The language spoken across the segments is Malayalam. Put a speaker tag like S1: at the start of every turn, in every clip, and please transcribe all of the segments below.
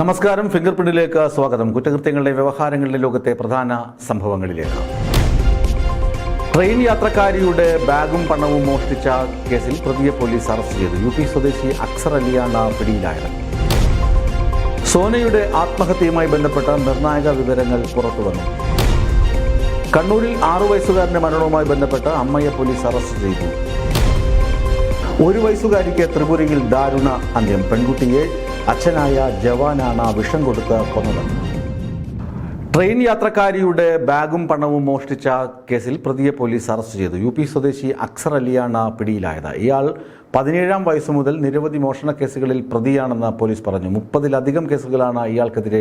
S1: നമസ്കാരം. ഫിംഗർ പ്രിന്റിലേക്ക് സ്വാഗതം. കുറ്റകൃത്യങ്ങളുടെ വ്യവഹാരങ്ങളിലെ ലോകത്തെ പ്രധാന സംഭവങ്ങളിലേക്ക്. ട്രെയിൻ യാത്രക്കാരിയുടെ ബാഗും പണവും മോഷ്ടിച്ച കേസിൽ പ്രതിയെ പോലീസ് അറസ്റ്റ് ചെയ്തു. യു പി സ്വദേശി അക്സർ അലിയാണ് പിടിയിലായത്. സോനയുടെ ആത്മഹത്യയുമായി ബന്ധപ്പെട്ട നിർണായക വിവരങ്ങൾ പുറത്തുവന്നു കണ്ണൂരിൽ ആറു വയസ്സുകാരന്റെ മരണവുമായി ബന്ധപ്പെട്ട് അമ്മയെ പോലീസ് അറസ്റ്റ് ചെയ്തു. ഒരു വയസ്സുകാരിക്ക് ത്രിപുരയിൽ ദാരുണ അന്ത്യം. പെൺകുട്ടിയെ അച്ഛനായ ജവാനാണ് ആ വിഷം കൊടുത്ത് കൊന്നത്. ട്രെയിൻ യാത്രക്കാരിയുടെ ബാഗും പണവും മോഷ്ടിച്ച കേസിൽ പ്രതിയെ പോലീസ് അറസ്റ്റ് ചെയ്തു. യു പി സ്വദേശി അക്സർ അലിയാണ് പിടിയിലായത്. ഇയാൾ പതിനേഴാം വയസ്സ് മുതൽ നിരവധി മോഷണ കേസുകളിൽ പ്രതിയാണെന്ന് പോലീസ് പറഞ്ഞു. മുപ്പതിലധികം കേസുകളാണ് ഇയാൾക്കെതിരെ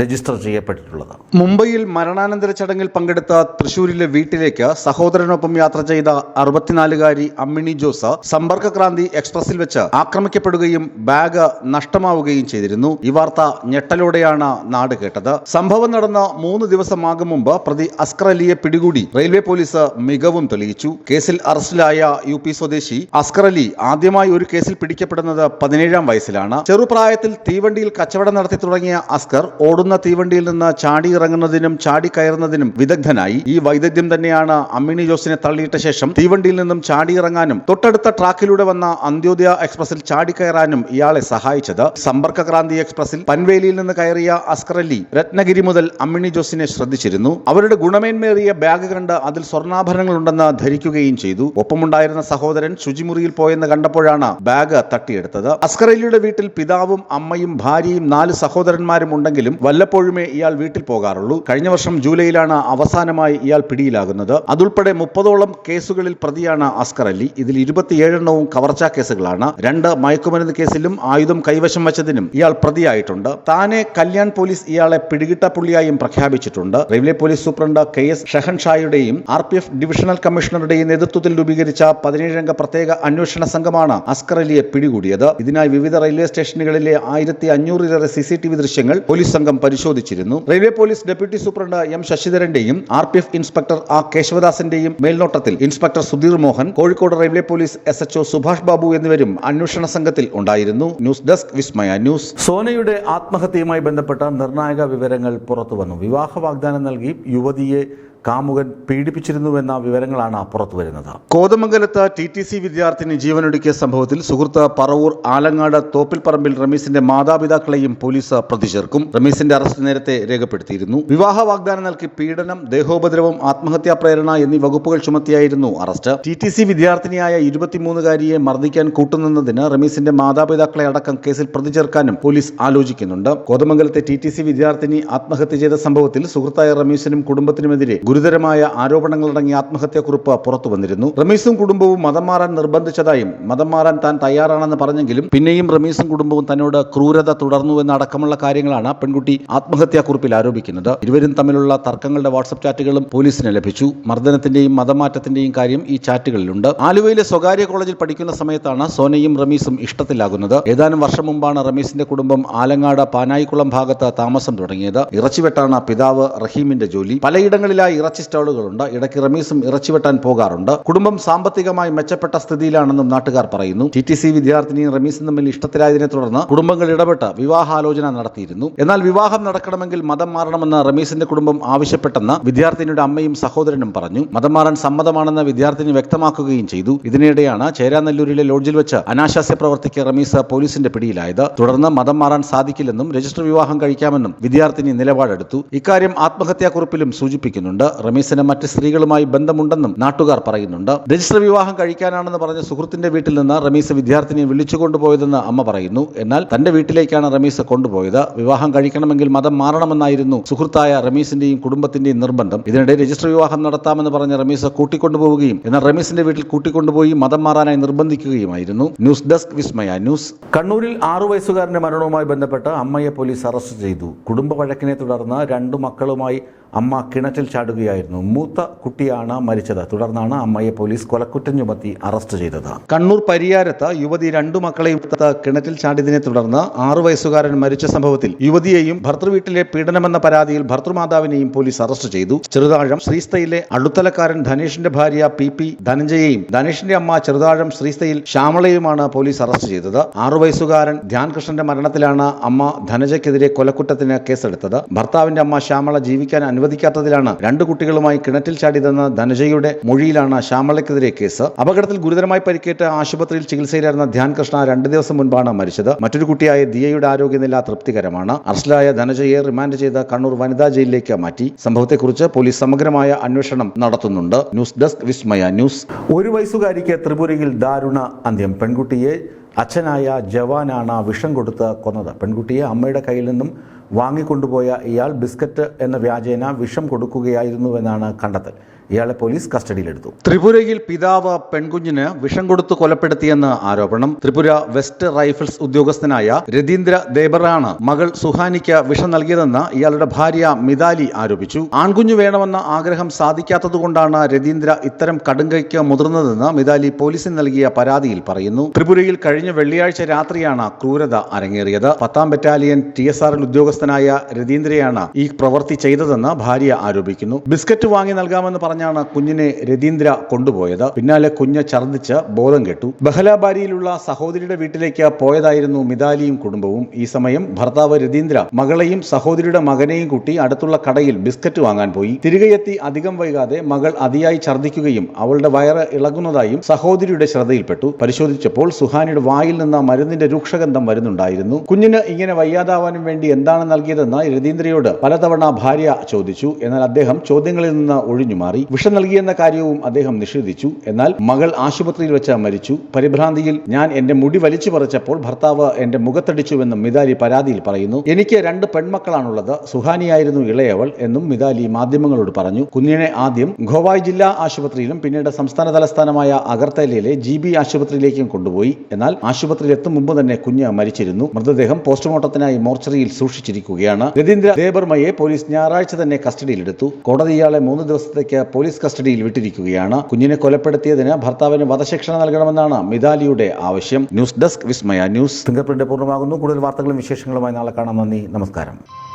S1: രജിസ്റ്റർ ചെയ്യപ്പെട്ടിട്ടുള്ളത്.
S2: മുംബൈയിൽ മരണാനന്തര ചടങ്ങിൽ പങ്കെടുത്ത തൃശൂരിലെ വീട്ടിലേക്ക് സഹോദരനൊപ്പം യാത്ര ചെയ്ത അറുപത്തിനാലുകാരി അമ്മിണി ജോസ് സമ്പർക്കക്രാന്തി എക്സ്പ്രസിൽ വെച്ച് ആക്രമിക്കപ്പെടുകയും ബാഗ് നഷ്ടമാവുകയും ചെയ്തിരുന്നു. ഈ വാർത്ത ഞെട്ടലോടെയാണ് നാട് കേട്ടത്. സംഭവം നടന്ന മൂന്ന് ദിവസമാകും മുമ്പ് പ്രതി അസ്കർ അലിയെ പിടികൂടി റെയിൽവേ പോലീസ് മികവും തെളിയിച്ചു. കേസിൽ അറസ്റ്റിലായ യു സ്വദേശി അസ്കർ അലി ആദ്യമായി ഒരു കേസിൽ പിടിക്കപ്പെടുന്നത് പതിനേഴാം വയസ്സിലാണ്. ചെറുപ്രായത്തിൽ തീവണ്ടിയിൽ കച്ചവടം നടത്തി തുടങ്ങിയ അസ്കർ ഓടുന്ന തീവണ്ടിയിൽ നിന്ന് ചാടി ഇറങ്ങുന്നതിനും ചാടി കയറുന്നതിനും വിദഗ്ധനായി. ഈ വൈദഗ്ധ്യം തന്നെയാണ് അമ്മിണി ജോസിനെ തള്ളിയിട്ട ശേഷം തീവണ്ടിയിൽ നിന്നും ചാടി ഇറങ്ങാനും തൊട്ടടുത്ത ട്രാക്കിലൂടെ വന്ന അന്ത്യോദയ എക്സ്പ്രസിൽ ചാടി കയറാനും ഇയാളെ സഹായിച്ചത്. സമ്പർക്ക ക്രാന്തി എക്സ്പ്രസിൽ പൻവേലിയിൽ നിന്ന് കയറിയ അസ്കർ അലി രത്നഗിരി മുതൽ അമ്മിണി ജോസിനെ ശ്രദ്ധിച്ചിരുന്നു. അവരുടെ ഗുണമേന്മേറിയ ബാഗ് കണ്ട് അതിൽ സ്വർണാഭരണങ്ങൾ ഉണ്ടെന്ന് ധരിക്കുകയും ചെയ്തു. ഒപ്പമുണ്ടായിരുന്ന സഹോദരൻ ശുചിമുറിയിൽ പോയെന്ന് കണ്ടപ്പോഴാണ് ബാഗ് തട്ടിയെടുത്തത്. അസ്കറലിയുടെ വീട്ടിൽ പിതാവും അമ്മയും ഭാര്യയും നാല് സഹോദരന്മാരും ഉണ്ടെങ്കിലും വല്ലപ്പോഴുമേ ഇയാൾ വീട്ടിൽ പോകാറുള്ളൂ. കഴിഞ്ഞ വർഷം ജൂലൈയിലാണ് അവസാനമായി ഇയാൾ പിടിയിലാകുന്നത്. അതുൾപ്പെടെ മുപ്പതോളം കേസുകളിൽ പ്രതിയാണ് അസ്കർ അലി. ഇതിൽ ഇരുപത്തിയേഴെണ്ണവും കവർച്ചാ കേസുകളാണ്. രണ്ട് മയക്കുമരുന്ന് കേസിലും ആയുധം കൈവശം വച്ചതിനും ഇയാൾ പ്രതിയായിട്ടുണ്ട്. താനെ കല്യാൺ പോലീസ് ഇയാളെ പിടികിട്ട പുള്ളിയായും പ്രഖ്യാപിച്ചിട്ടുണ്ട്. Railway police superintendent K S Shahan ഷായുടെയും R P F divisional കമ്മീഷണറുടെയും നേതൃത്വത്തിൽ രൂപീകരിച്ച പതിനേഴംഗ പ്രത്യേക അന്വേഷണ സംഘമാണ് അസ്കർ അലിയെ പിടികൂടിയത്. ഇതിനായി വിവിധ റെയിൽവേ സ്റ്റേഷനുകളിലെ ആയിരത്തി അഞ്ഞൂറിലേറെ സി സി ടി വി ദൃശ്യങ്ങൾ പോലീസ് സംഘം പരിശോധിച്ചിരുന്നു. Railway police deputy superintendent M ശശിധരന്റെയും R P F inspector R കേശവദാസിന്റെയും മേൽനോട്ടത്തിൽ inspector Sudheer Mohan Kozhikode railway police S HO Subhash Babu എന്നിവരും അന്വേഷണ സംഘത്തിൽ ഉണ്ടായിരുന്നു. News desk Vismaya news.
S1: സോനയുടെ ആത്മഹത്യയുമായി ബന്ധപ്പെട്ട നിർണായക വിവരങ്ങൾ പുറത്തുവന്നു. വിവാഹ വാഗ്ദാനം നൽകി യുവതിയെ കാമുകൻ പീഡിപ്പിച്ചിരുന്നുവെന്ന വിവരങ്ങളാണ് പുറത്തുവരുന്നത്
S2: കോതമംഗലത്ത് ടി ടി സി വിദ്യാർത്ഥിനി ജീവനൊടുക്കിയ സംഭവത്തിൽ സുഹൃത്ത് പറവൂർ ആലങ്ങാട് തോപ്പിൽപ്പറമ്പിൽ റമീസിന്റെ മാതാപിതാക്കളെയും പോലീസ് പ്രതി ചേർക്കും റമീസിന്റെ അറസ്റ്റ് നേരത്തെ രേഖപ്പെടുത്തിയിരുന്നു. വിവാഹ വാഗ്ദാനം നൽകി പീഡനം ദേഹോപദ്രവം ആത്മഹത്യാ പ്രേരണ എന്നീ വകുപ്പുകൾ ചുമത്തിയായിരുന്നു അറസ്റ്റ്. ടി ടി സി വിദ്യാർത്ഥിനിയായ ഇരുപത്തിമൂന്നുകാരിയെ മർദ്ദിക്കാൻ കൂട്ടുനിന്നതിന് റമീസിന്റെ മാതാപിതാക്കളെ അടക്കം കേസിൽ പ്രതി ചേർക്കാനും പോലീസ് ആലോചിക്കുന്നുണ്ട്. കോതമംഗലത്തെ ടി ടി സി വിദ്യാർത്ഥിനി ആത്മഹത്യ ചെയ്ത സംഭവത്തിൽ സുഹൃത്തായ റമീസിനും കുടുംബത്തിനുമെതിരെ ഗുരുതരമായ ആരോപണങ്ങളടങ്ങിയ ആത്മഹത്യാക്കുറിപ്പ് പുറത്തു വന്നിരുന്നു. റമീസും കുടുംബവും മതം മാറാൻ നിർബന്ധിച്ചതായും മതം മാറാൻ താൻ തയ്യാറാണെന്ന് പറഞ്ഞെങ്കിലും പിന്നെയും റമീസും കുടുംബവും തന്നോട് ക്രൂരത തുടർന്നുവെന്ന അടക്കമുള്ള കാര്യങ്ങളാണ് പെൺകുട്ടി ആത്മഹത്യാക്കുറിപ്പിൽ ആരോപിക്കുന്നത്. ഇരുവരും തമ്മിലുള്ള തർക്കങ്ങളുടെ വാട്സപ്പ് ചാറ്റുകളും പോലീസിന് ലഭിച്ചു. മർദ്ദനത്തിന്റെയും മതമാറ്റത്തിന്റെയും കാര്യം ഈ ചാറ്റുകളിലുണ്ട്. ആലുവയിലെ സ്വകാര്യ കോളേജിൽ പഠിക്കുന്ന സമയത്താണ് സോനയും റമീസും ഇഷ്ടത്തിലാകുന്നത്. ഏതാനും വർഷം മുമ്പാണ് റമീസിന്റെ കുടുംബം ആലങ്ങാട് പാനായിക്കുളം ഭാഗത്ത് താമസം തുടങ്ങിയത്. ഇറച്ചിവെട്ടാണ് പിതാവ് റഹീമിന്റെ ജോലി. പലയിടങ്ങളിലായി ഇറച്ചി സ്റ്റാളുകളുണ്ട്. ഇടയ്ക്ക് റമീസും ഇറച്ചി വെട്ടാൻ പോകാറുണ്ട്. കുടുംബം സാമ്പത്തികമായി മെച്ചപ്പെട്ട സ്ഥിതിയിലാണെന്നും നാട്ടുകാർ പറയുന്നു. ടി ടി സി വിദ്യാർത്ഥിനിയും റമീസും തമ്മിൽ ഇഷ്ടത്തിലായതിനെ തുടർന്ന് കുടുംബങ്ങൾ ഇടപെട്ട് വിവാഹാലോചന നടത്തിയിരുന്നു. എന്നാൽ വിവാഹം നടക്കണമെങ്കിൽ മതം മാറണമെന്ന് റമീസിന്റെ കുടുംബം ആവശ്യപ്പെട്ടെന്ന് വിദ്യാർത്ഥിനിയുടെ അമ്മയും സഹോദരനും പറഞ്ഞു. മതം മാറാൻ സമ്മതമാണെന്ന് വിദ്യാർത്ഥിനി വ്യക്തമാക്കുകയും ചെയ്തു. ഇതിനിടെയാണ് ചേരാനെല്ലൂരിലെ ലോഡ്ജിൽ വെച്ച് അനാശാസ്യ പ്രവർത്തിക്ക് റമീസ് പോലീസിന്റെ പിടിയിലായത്. തുടർന്ന് മതം മാറാൻ സാധിക്കില്ലെന്നും രജിസ്റ്റർ വിവാഹം കഴിക്കാമെന്നും വിദ്യാർത്ഥിനി നിലപാടെടുത്തു. ഇക്കാര്യം ആത്മഹത്യാക്കുറിപ്പിലും സൂചിപ്പിക്കുന്നുണ്ട്. റമീസിന് മറ്റ് സ്ത്രീകളുമായി ബന്ധമുണ്ടെന്നും നാട്ടുകാർ പറയുന്നുണ്ട്. രജിസ്റ്റർ വിവാഹം കഴിക്കാനാണെന്ന് പറഞ്ഞ സുഹൃത്തിന്റെ വീട്ടിൽ നിന്ന് റമീസ് വിദ്യാർത്ഥിനിയെ വിളിച്ചു കൊണ്ടുപോയതെന്ന് അമ്മ പറയുന്നു. എന്നാൽ തന്റെ വീട്ടിലേക്കാണ് റമീസ് കൊണ്ടുപോയത്. വിവാഹം കഴിക്കണമെങ്കിൽ മതം മാറണമെന്നായിരുന്നു സുഹൃത്തായ റമീസിന്റെയും കുടുംബത്തിന്റെയും നിർബന്ധം. ഇതിനിടെ രജിസ്റ്റർ വിവാഹം നടത്താമെന്ന് പറഞ്ഞ റമീസ് കൂട്ടിക്കൊണ്ടുപോവുകയും എന്നാൽ റമീസിന്റെ വീട്ടിൽ കൂട്ടിക്കൊണ്ടുപോയി മതം മാറാനായി നിർബന്ധിക്കുകയുമായിരുന്നു. News desk Vismaya news.
S1: കണ്ണൂരിൽ ആറു വയസ്സുകാരന്റെ മരണവുമായി ബന്ധപ്പെട്ട് അമ്മയെ പോലീസ് അറസ്റ്റ് ചെയ്തു. കുടുംബ വഴക്കിനെ തുടർന്ന് രണ്ടു മക്കളുമായി അമ്മ കിണറ്റിൽ ചാടുകയായിരുന്നു. മൂത്ത കുട്ടിയാണ് മരിച്ചത്. തുടർന്നാണ് അമ്മയെ പോലീസ് കൊലക്കുറ്റം ചുമത്തി അറസ്റ്റ് ചെയ്തത്.
S2: കണ്ണൂർ പരിയാരത്ത് യുവതി രണ്ടു മക്കളെയും കിണറ്റിൽ ചാടിയതിനെ തുടർന്ന് ആറു വയസ്സുകാരൻ മരിച്ച സംഭവത്തിൽ യുവതിയെയും ഭർത്തൃവീട്ടിലെ പീഡനമെന്ന പരാതിയിൽ ഭർത്തൃമാതാവിനെയും പോലീസ് അറസ്റ്റ് ചെയ്തു. ചെറുതാഴം ശ്രീസ്തയിലെ അടുത്തലക്കാരൻ ധനേഷിന്റെ ഭാര്യ പി പി ധനഞ്ജയെയും ധനേഷിന്റെ അമ്മ ചെറുതാഴം ശ്രീസ്തയിൽ ശ്യാമളയുമാണ് പോലീസ് അറസ്റ്റ് ചെയ്തത്. ആറു വയസ്സുകാരൻ ധ്യാൻ കൃഷ്ണന്റെ മരണത്തിലാണ് അമ്മ ധനജയ്ക്കെതിരെ കൊലക്കുറ്റത്തിന് കേസെടുത്തത്. ഭർത്താവിന്റെ അമ്മ ശ്യാമള ജീവിക്കാൻ അനുവദിക്കാത്തതിലാണ് രണ്ട് കുട്ടികളുമായി കിണറ്റിൽ ചാടിയതെന്ന ധനജയുടെ മൊഴിയിലാണ് ശ്യാമളയ്ക്കെതിരെ കേസ്. അപകടത്തിൽ ഗുരുതരമായി പരിക്കേറ്റ് ആശുപത്രിയിൽ ചികിത്സയിലായിരുന്ന ധ്യാൻ കൃഷ്ണ രണ്ട് ദിവസം മുൻപാണ് മരിച്ചത്. മറ്റൊരു കുട്ടിയായ ദിയയുടെ ആരോഗ്യനില തൃപ്തികരമാണ്. അറസ്റ്റിലായ ധനജയെ റിമാൻഡ് ചെയ്ത് കണ്ണൂർ വനിതാ ജയിലിലേക്ക് മാറ്റി. സംഭവത്തെക്കുറിച്ച് പോലീസ് സമഗ്രമായ അന്വേഷണം നടത്തുന്നുണ്ട്. News desk Vismaya news.
S1: ഒരു വയസ്സുകാരിക്ക് ത്രിപുരയിൽ ദാരുണ അന്ത്യം. പെൺകുട്ടിയെ അച്ഛനായ ജവാനാണ് വിഷം കൊടുത്ത് കൊന്നത്. പെൺകുട്ടിയെ അമ്മയുടെ കയ്യിൽ നിന്നും വാങ്ങിക്കൊണ്ടുപോയ ഇയാൾ ബിസ്ക്കറ്റ് എന്ന വ്യാജേന വിഷം കൊടുക്കുകയായിരുന്നുവെന്നാണ് കണ്ടെത്തൽ. ഇയാളെ പോലീസ് കസ്റ്റഡിയിലെടുത്തു.
S2: ത്രിപുരയിൽ പിതാവ് പെൺകുഞ്ഞിന് വിഷം കൊടുത്തു കൊലപ്പെടുത്തിയെന്ന് ആരോപണം. ത്രിപുര വെസ്റ്റ് റൈഫിൾസ് ഉദ്യോഗസ്ഥനായ രതീന്ദ്ര ദേബറാണ് മകൾ സുഹാനിക്ക് വിഷം നൽകിയതെന്ന് ഇയാളുടെ ഭാര്യ മിതാലി ആരോപിച്ചു. ആൺകുഞ്ഞു വേണമെന്ന ആഗ്രഹം സാധിക്കാത്തതുകൊണ്ടാണ് രതീന്ദ്ര ഇത്തരം കടുങ്കയ്ക്ക് മുതിർന്നതെന്ന് മിതാലി പോലീസിന് നൽകിയ പരാതിയിൽ പറയുന്നു. ത്രിപുരയിൽ കഴിഞ്ഞ വെള്ളിയാഴ്ച രാത്രിയാണ് ക്രൂരത അരങ്ങേറിയത്. പത്താം ബറ്റാലിയൻ ടി എസ് ആറിൽ ഉദ്യോഗസ്ഥനായ രതീന്ദ്രയാണ് ഈ പ്രവൃത്തി ചെയ്തതെന്ന് ഭാര്യ ആരോപിക്കുന്നു. ബിസ്ക്കറ്റ് വാങ്ങി നൽകാമെന്ന് പറഞ്ഞാണ് കുഞ്ഞിനെ രതീന്ദ്ര കൊണ്ടുപോയത്. പിന്നാലെ കുഞ്ഞ് ഛർദ്ദിച്ച് ബോധം കെട്ടു. ബഹലാബാരിയിലുള്ള സഹോദരിയുടെ വീട്ടിലേക്ക് പോയതായിരുന്നു മിതാലിയും കുടുംബവും. ഈ സമയം ഭർത്താവ് രതീന്ദ്ര മകളെയും സഹോദരിയുടെ മകനെയും കൂട്ടി അടുത്തുള്ള കടയിൽ ബിസ്ക്കറ്റ് വാങ്ങാൻ പോയി. തിരികെ എത്തി അധികം വൈകാതെ മകൾ അതിയായി ഛർദ്ദിക്കുകയും അവളുടെ വയറ് ഇളകുന്നതായും സഹോദരിയുടെ ശ്രദ്ധയിൽപ്പെട്ടു. പരിശോധിച്ചപ്പോൾ സുഹാനിയുടെ വായിൽ നിന്ന് മരുന്നിന്റെ രൂക്ഷഗന്ധം വരുന്നുണ്ടായിരുന്നു. കുഞ്ഞിന് ഇങ്ങനെ വയ്യാതാവാനും വേണ്ടി എന്താണ് നൽകിയതെന്ന് രതീന്ദ്രയോട് പലതവണ ഭാര്യ ചോദിച്ചു. എന്നാൽ അദ്ദേഹം ചോദ്യങ്ങളിൽ നിന്ന് ഒഴിഞ്ഞുമാറി. വിഷം നൽകിയെന്ന കാര്യവും അദ്ദേഹം നിഷേധിച്ചു. എന്നാൽ മകൾ ആശുപത്രിയിൽ വെച്ച് മരിച്ചു. പരിഭ്രാന്തിയിൽ ഞാൻ എന്റെ മുടി വലിച്ചു പറിച്ചപ്പോൾ ഭർത്താവ് എന്റെ മുഖത്തടിച്ചുവെന്നും മിതാലി പരാതിയിൽ പറയുന്നു. എനിക്ക് രണ്ട് പെൺമക്കളാണുള്ളത്. സുഹാനിയായിരുന്നു ഇളയവൾ എന്നും മിതാലി മാധ്യമങ്ങളോട് പറഞ്ഞു. കുഞ്ഞിനെ ആദ്യം ഖോവായ് ജില്ലാ ആശുപത്രിയിലും പിന്നീട് സംസ്ഥാന തലസ്ഥാനമായ അഗർത്തലയിലെ ജി ബി ആശുപത്രിയിലേക്കും കൊണ്ടുപോയി. എന്നാൽ ആശുപത്രിയിൽ എത്തും മുമ്പ് തന്നെ കുഞ്ഞ് മരിച്ചിരുന്നു. മൃതദേഹം പോസ്റ്റ്മോർട്ടത്തിനായി മോർച്ചറിയിൽ സൂക്ഷിച്ചിരിക്കുകയാണ്. രതീന്ദ്ര ദേബർമയെ പോലീസ് ഞായറാഴ്ച തന്നെ കസ്റ്റഡിയിലെടുത്തു. കോടതി ഇയാളെ മൂന്ന് ദിവസത്തേക്ക് പോലീസ് കസ്റ്റഡിയിൽ വിട്ടിരിക്കുകയാണ്. കുഞ്ഞിനെ കൊലപ്പെടുത്തിയതിന് ഭർത്താവിന് വധശിക്ഷ നൽകണമെന്നാണ് മിതാലിയുടെ ആവശ്യം. News desk Vismaya news.
S1: Finger print പൂർണമാകുന്നു. കൂടുതൽ വാർത്തകളും വിശേഷങ്ങളുമായി നാളെ കാണാം. നന്ദി. നമസ്കാരം.